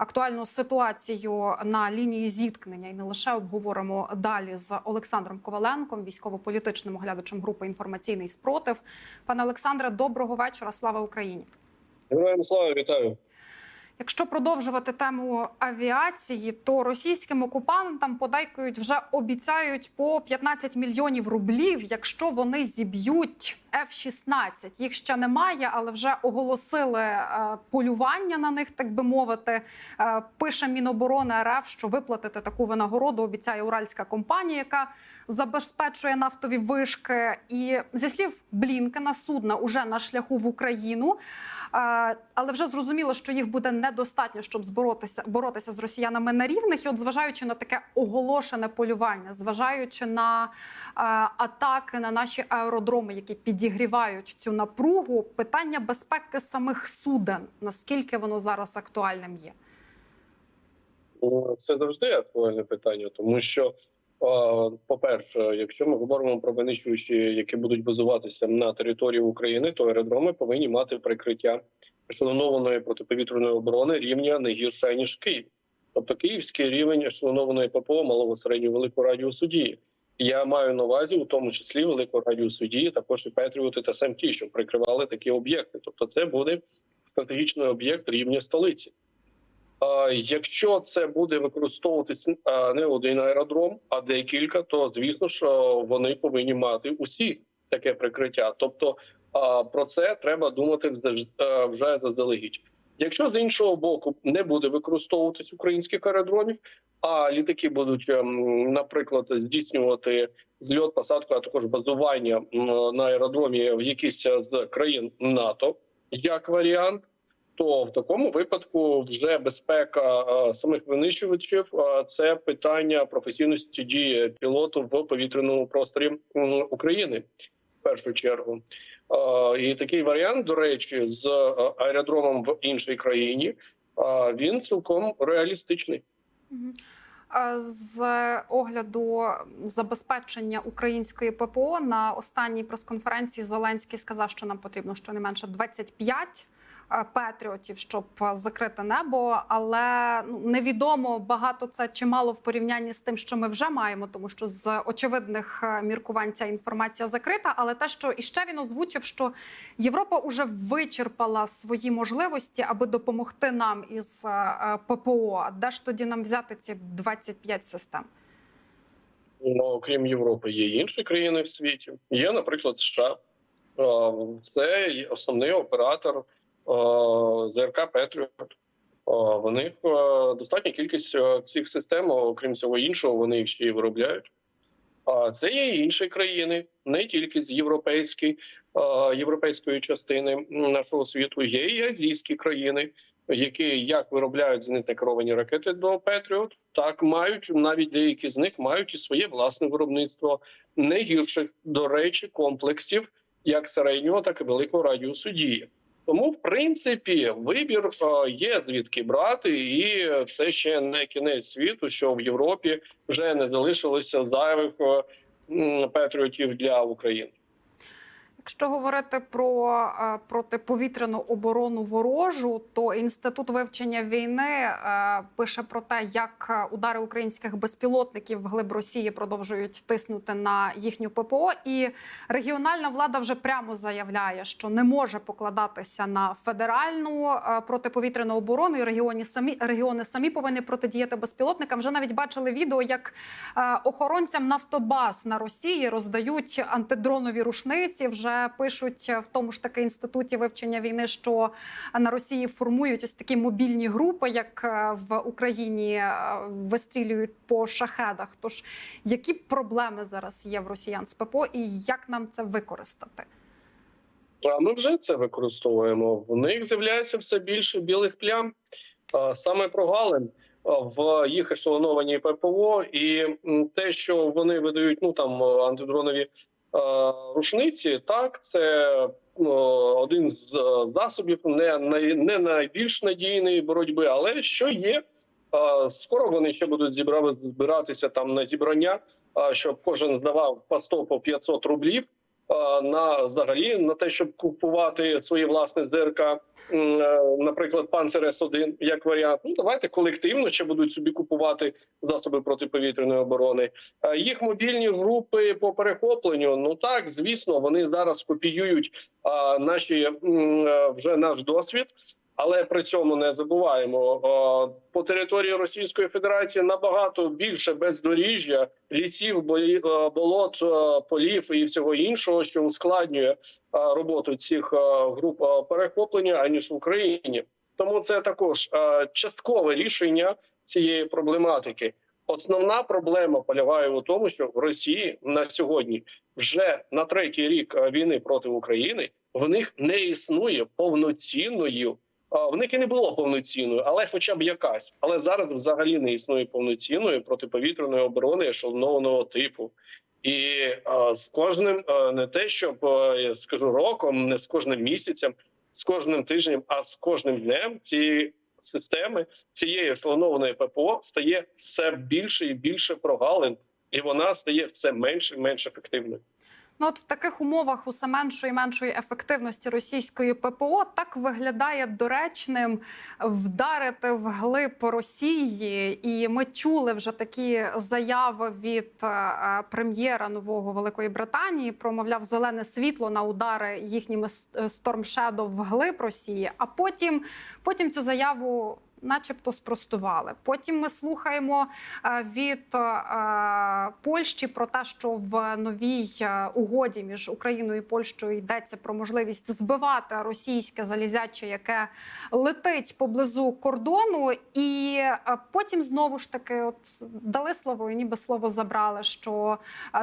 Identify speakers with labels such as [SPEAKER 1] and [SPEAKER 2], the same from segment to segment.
[SPEAKER 1] актуальну ситуацію на лінії зіткнення і не лише обговоримо далі з Олександром Коваленком, військово-політичним оглядачем групи інформаційний спротив. Пане Олександре, доброго вечора. Слава Україні.
[SPEAKER 2] Героям слава вітаю.
[SPEAKER 1] Якщо продовжувати тему авіації, то російським окупантам подейкують вже обіцяють по 15 мільйонів рублів, якщо вони зіб'ють F-16. Їх ще немає, але вже оголосили е, полювання на них, так би мовити. Е, пише Міноборони РФ, що виплатити таку винагороду обіцяє уральська компанія, яка забезпечує нафтові вишки. І зі слів Блінкена, судна уже на шляху в Україну. Е, але вже зрозуміло, що їх буде недостатньо, щоб зборотися боротися з росіянами на рівних. І от зважаючи на таке оголошене полювання, зважаючи на е, атаки на наші аеродроми, які підігрівають цю напругу, питання безпеки самих суден, наскільки воно зараз актуальним є?
[SPEAKER 2] Це завжди актуальне питання, тому що, е, по-перше, якщо ми говоримо про винищувачі, які будуть базуватися на території України, то аеродроми повинні мати прикриття ешелонованої протиповітряної оборони рівня не гірше ніж Київ. Тобто київський рівень ешелонованої ППО малого середнього великого радіусу дії. Я маю на увазі, у тому числі великого радіусу дії, також і Петріоти та СМТ, що прикривали такі об'єкти. Тобто, це буде стратегічний об'єкт рівня столиці. Якщо це буде використовуватись не один аеродром, а декілька, то звісно ж вони повинні мати усі таке прикриття. Тобто про це треба думати а, вже заздалегідь. Якщо з іншого боку не буде використовуватись українських аеродромів, а літаки будуть, ем, наприклад, здійснювати зльот, посадку, а також базування на аеродромі в якійсь з країн НАТО, як варіант то в такому випадку вже безпека е, самих винищувачів е, це питання професійності дії пілоту в повітряному просторі України в першу чергу. І такий варіант, до речі, з е, аеродромом в іншій країні він цілком реалістичний.
[SPEAKER 1] З огляду забезпечення української ППО на останній прес-конференції Зеленський сказав, що нам потрібно щонайменше 25 е, патріотів, щоб е, закрити небо. Але ну, невідомо багато це чи мало в порівнянні з тим, що ми вже маємо, тому що з очевидних е, міркувань ця інформація закрита. Але те, що іще він озвучив, що Європа вже вичерпала свої можливості, аби допомогти нам із ППО. Де ж тоді нам взяти ці 25 систем?
[SPEAKER 2] Ну, окрім Європи, є інші країни в світі. Є, наприклад, США. Це основний оператор ЗРК Петріот. Е, В них е, достатня кількість е, цих систем, окрім всього іншого, вони їх ще й виробляють. А це є і інші країни, не тільки з європейської, е, європейської частини нашого світу, є і азійські країни, які як виробляють зенитно керовані ракети до Петріот, так мають навіть деякі з них мають і своє власне виробництво не гірших, до речі, комплексів як середнього, так і великого радіусу дії. Тому, в принципі, вибір е, є звідки брати, і це ще не кінець світу, що в Європі вже не залишилося зайвих е, патріотів для України.
[SPEAKER 1] Якщо говорити про е, протиповітряну оборону ворожу, то інститут вивчення війни е, пише про те, як е, удари українських безпілотників в глиб Росії продовжують тиснути на їхню ППО. І регіональна влада вже прямо заявляє, що не може покладатися на федеральну протиповітряну оборону. І регіони самі регіони самі повинні протидіяти безпілотникам. Вже навіть бачили відео, як охоронцям Нафтобаз на Росії роздають антидронові рушниці. Вже пишуть в тому ж таки інституті вивчення війни, що на Росії формують ось такі мобільні групи, як е, в Україні е, вистрілюють по шахедах. Тож які проблеми зараз є в росіян з ППО, і як нам це використати?
[SPEAKER 2] А ми вже це використовуємо. В них з'являється все більше білих плям, саме прогалин в їх ешелонованій ППО, і те, що вони видають, ну там антидронові рушниці, так це ну, один з е, засобів, не не найбільш надійної боротьби, але що є. Скоро вони ще будуть збиратися там на зібрання, щоб кожен здавав по 100 по 500 рублів. Е, на взагалі на те, щоб купувати свої власне ЗРК. Е, Наприклад, панцер С1 як варіант. Ну давайте колективно ще будуть собі купувати засоби протиповітряної оборони. Е, Їх мобільні групи по перехопленню. Ну так, звісно, вони зараз копіюють наші вже наш досвід. Але при цьому не забуваємо е, по території Російської Федерації набагато більше бездоріжжя, лісів, е, болот, е, полів і всього іншого, що ускладнює роботу цих груп перехоплення аніж в Україні. Тому це також часткове рішення цієї проблематики. Основна проблема полягає у тому, що в Росії на сьогодні вже на третій рік війни проти України в них не існує повноцінної. В них і не було повноцінної, але хоча б якась. Але зараз взагалі не існує повноцінної протиповітряної оборони ешелонованого типу. І а, з кожним а, не те, щоб а, скажу роком, не з кожним місяцем, з кожним тижнем, а з кожним днем цієї системи цієї ешелонованої ППО стає все більше і більше прогалин, і вона стає все менше і менш ефективною.
[SPEAKER 1] Ну, от в таких умовах усе меншої і меншої ефективності російської ППО так виглядає доречним вдарити вглиб Росії. І ми чули вже такі заяви від е, е, прем'єра нового Великої Британії про мовляв зелене світло на удари їхніми е, Storm Shadow вглиб Росії. А потім, потім цю заяву. Начебто спростували. Потім ми слухаємо е, від е, Польщі про те, що в новій е, угоді між Україною і Польщею йдеться про можливість збивати російське залізяче, яке летить поблизу кордону, і потім знову ж таки, от дали слово, і ніби слово забрали, що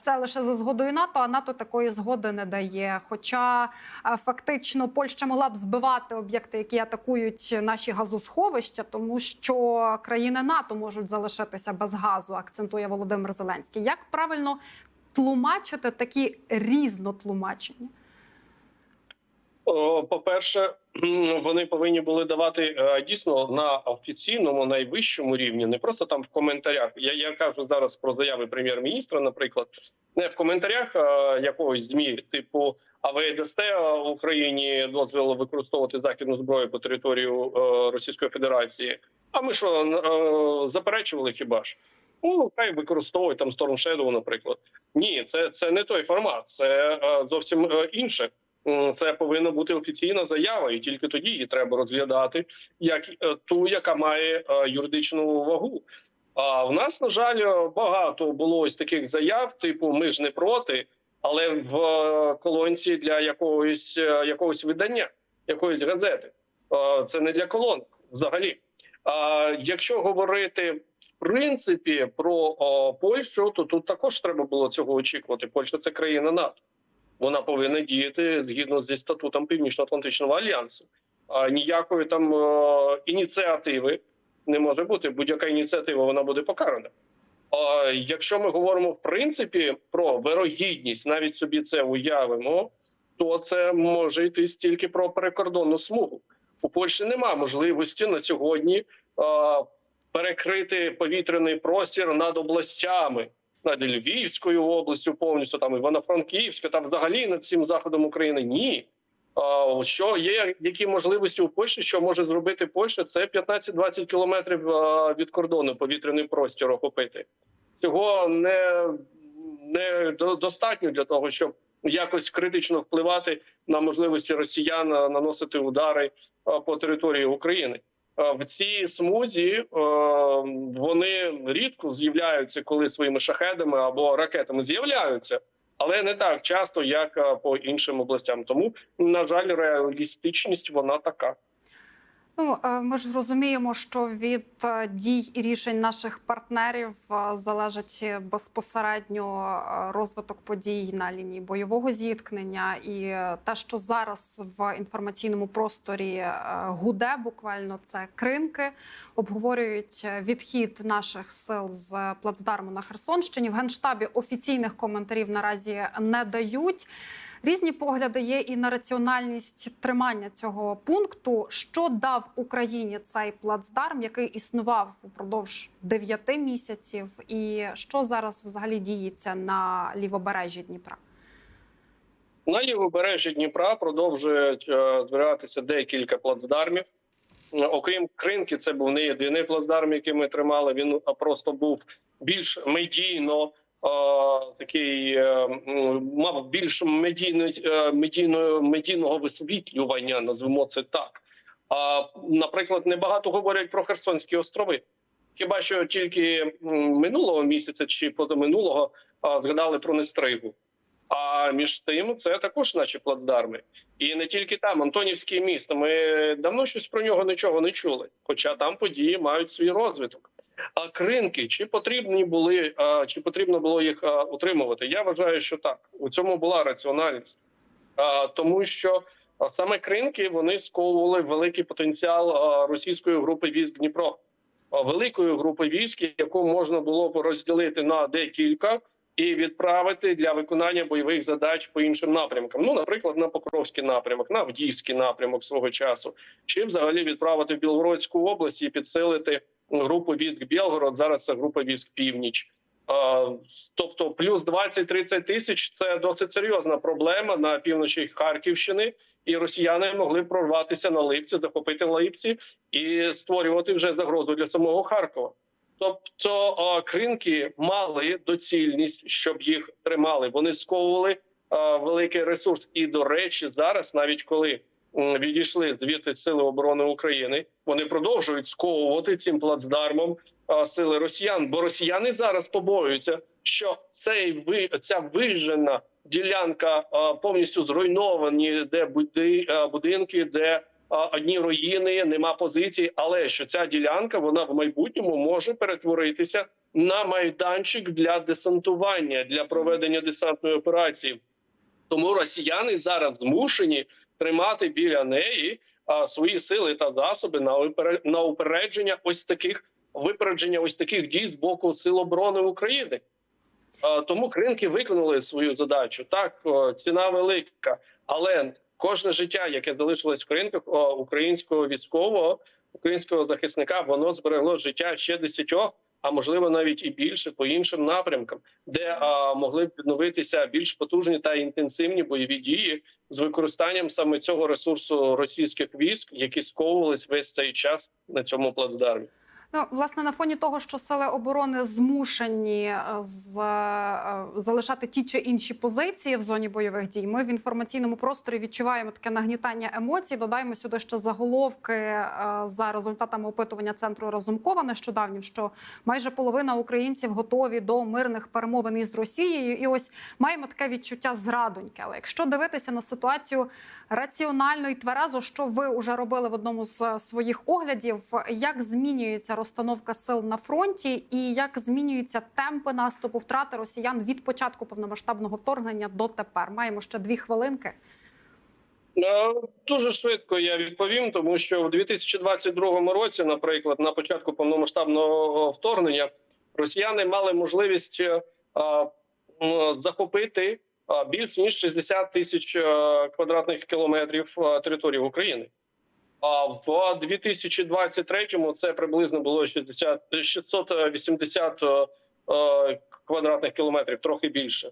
[SPEAKER 1] це лише за згодою НАТО, а НАТО такої згоди не дає. Хоча фактично Польща могла б збивати об'єкти, які атакують наші газосховища, тому що країни НАТО можуть залишитися без газу, акцентує Володимир Зеленський. Як правильно тлумачити такі різнотлумачення?
[SPEAKER 2] По-перше, м, вони повинні були давати е, дійсно на офіційному найвищому рівні, не просто там в коментарях. Я, я кажу зараз про заяви прем'єр-міністра, наприклад, не в коментарях якогось змі, типу, а ви дасте е, Україні дозвіл використовувати західну зброю по територію е, Російської Федерації. А ми що заперечували хіба ж? Ну, хай використовують там Storm Shadow, наприклад. Ні, це, це не той формат, це зовсім інше. М, Це повинна бути офіційна заява, і тільки тоді її треба розглядати як е, ту, яка має е, юридичну вагу. А в нас, на жаль, е, багато було ось таких заяв, типу Ми ж не проти, але в е, колонці для якогось е, якогось видання, якоїсь газети. Е, Це не для колонок взагалі. А якщо говорити в принципі про Польщу, то тут також треба було цього очікувати. Польща це країна НАТО. Вона повинна діяти згідно зі статутом Північно-Атлантичного альянсу. А ніякої там е, ініціативи не може бути. Будь-яка ініціатива вона буде покарана. А якщо ми говоримо в принципі про вирогідність, навіть собі це уявимо, то це може йти стільки про перекордонну смугу. У Польщі немає можливості на сьогодні е, перекрити повітряний простір над областями, над Львівською областю, повністю там Івано-Франківська, там взагалі над всім заходом України. Ні. Що є які можливості у Польщі, що може зробити Польща? Це 15-20 кілометрів від кордону повітряний простір охопити. Цього не, не достатньо для того, щоб якось критично впливати на можливості росіян наносити удари по території України. А, В цій смузі а, вони рідко з'являються, коли своїми шахедами або ракетами з'являються, але не так часто, як по іншим областям. Тому, на жаль, реалістичність вона така.
[SPEAKER 1] Ну е, ми ж розуміємо, що від е, дій і рішень наших партнерів е, залежить безпосередньо розвиток подій на лінії бойового зіткнення, і те, що зараз в інформаційному просторі гуде, буквально це кринки, обговорюють відхід наших сил з плацдарму на Херсонщині. В генштабі офіційних коментарів наразі не дають. Різні погляди є і на раціональність тримання цього пункту. Що дав Україні цей плацдарм, який існував упродовж дев'яти місяців, і що зараз взагалі діється на лівобережжі Дніпра?
[SPEAKER 2] На лівобережжі Дніпра продовжують е, збиратися декілька плацдармів. Окрім Кринки, це був не єдиний плацдарм, який ми тримали. Він просто був більш медійно такий, е, мав більш е, медійно, медійного висвітлювання, назвемо це так. А, наприклад, небагато говорять про Херсонські острови. Хіба що тільки минулого місяця чи позаминулого згадали про Нестригу. А між тим, це також наші плацдарми, і не тільки там. Антонівське місто. Ми давно щось про нього нічого не чули. Хоча там події мають свій розвиток. Кринки чи потрібні були, чи потрібно було їх утримувати? Я вважаю, що так. У цьому була раціональність, тому що саме кринки вони сковували великий потенціал російської групи військ Дніпро, великої групи військ, яку можна було розділити на декілька і відправити для виконання бойових задач по іншим напрямкам. Ну, наприклад, на Покровський напрямок, на Авдіївський напрямок свого часу, чи взагалі відправити в Білгородську область і підсилити групу військ Білгород. Зараз це група військ Північ. Тобто, плюс 20-30 тисяч це досить серйозна проблема на півночі Харківщини, і росіяни могли прорватися на Липці, захопити Липці і створювати вже загрозу для самого Харкова. Тобто а, кринки мали доцільність, щоб їх тримали. Вони сковували великий ресурс. І до речі, зараз, навіть коли відійшли звідти сили оборони України, вони продовжують сковувати цим плацдармом сили росіян. Бо росіяни зараз побоюються, що цей ви ця вижена ділянка повністю зруйновані, де буди, а, будинки, де одні руїни, нема позицій, але що ця ділянка вона в майбутньому може перетворитися на майданчик для десантування для проведення десантної операції. Тому росіяни зараз змушені тримати біля неї свої сили та засоби на упере- на упередження ось таких випередження ось таких дій з боку сил оборони України. Тому кринки виконали свою задачу. Так, ціна велика, але кожне життя, яке залишилось в кринках українського військового, українського захисника, воно зберегло життя ще десятьох, а можливо навіть і більше по іншим напрямкам, де а, могли б відновитися більш потужні та інтенсивні бойові дії з використанням саме цього ресурсу російських військ, які сковувались весь цей час на цьому плацдармі.
[SPEAKER 1] Ну, власне, на фоні того, що сили оборони змушені е, з, е, залишати ті чи інші позиції в зоні бойових дій, ми в інформаційному просторі відчуваємо таке нагнітання емоцій. Додаємо сюди ще заголовки е, за результатами опитування центру Разумкова нещодавнім, що майже половина українців готові до мирних перемовин із Росією. І ось маємо таке відчуття зрадоньки. Але якщо дивитися на ситуацію раціонально і тверезо, що ви вже робили в одному з своїх оглядів, як змінюється розстановка сил на фронті, і як змінюються темпи наступу втрати росіян від початку повномасштабного вторгнення до тепер? Маємо ще дві хвилинки.
[SPEAKER 2] Е, Дуже швидко я відповім, тому що в 2022 році, наприклад, на початку повномасштабного вторгнення, росіяни мали можливість е, захопити більш ніж 60 тисяч е, квадратних кілометрів е, території України. А в 2023-му це приблизно було 60, 680 е, е, квадратних кілометрів, трохи більше.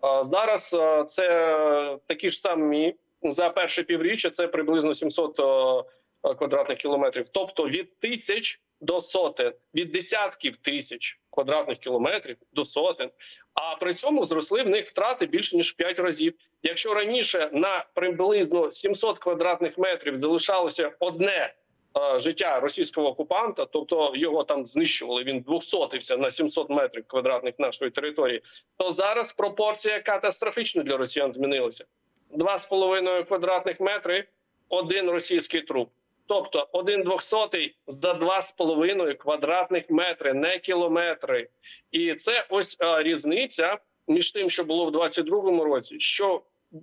[SPEAKER 2] А Зараз е, це такі ж самі за перше півріччя. Це приблизно 700 е, квадратних кілометрів, тобто від тисяч до сотень, від десятків тисяч квадратних кілометрів до сотень. А при цьому зросли в них втрати більше ніж в 5 разів. Якщо раніше на приблизно 700 квадратних метрів залишалося одне е, життя російського окупанта, тобто його там знищували. Він двохсотився на 700 метрів квадратних нашої території. То зараз пропорція катастрофічно для росіян змінилася: 2,5 квадратних метри, один російський труп. Тобто один двохсотий за 2,5 квадратних метри, не кілометри. І це ось а, різниця між тим, що було в 22-му році, що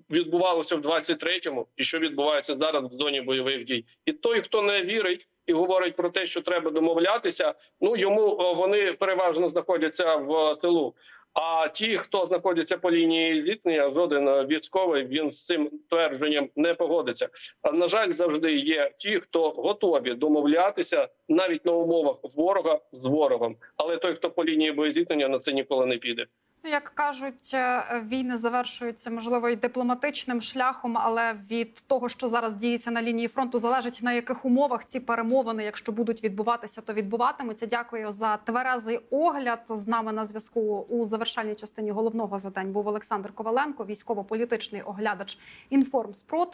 [SPEAKER 2] відбувалося в 23-му і що відбувається зараз в зоні бойових дій. І той, хто не вірить і говорить про те, що треба домовлятися, ну йому о, вони переважно знаходяться в тилу. А ті, хто знаходиться по лінії зіткнення, жоден е, військовий він з цим твердженням не погодиться. А на жаль, завжди є ті, хто готові домовлятися навіть на умовах ворога з ворогом. Але той, хто по лінії боєзіткнення, на це ніколи не піде.
[SPEAKER 1] Ну, Як кажуть, е, війни завершуються можливо і дипломатичним шляхом, але від того, що зараз діється на лінії фронту, залежить на яких умовах ці перемовини, якщо будуть відбуватися, то відбуватимуться. Дякую за тверезий огляд. З нами на зв'язку у завершальній частині головного задань був Олександр Коваленко, військово-політичний оглядач інформ спротиву.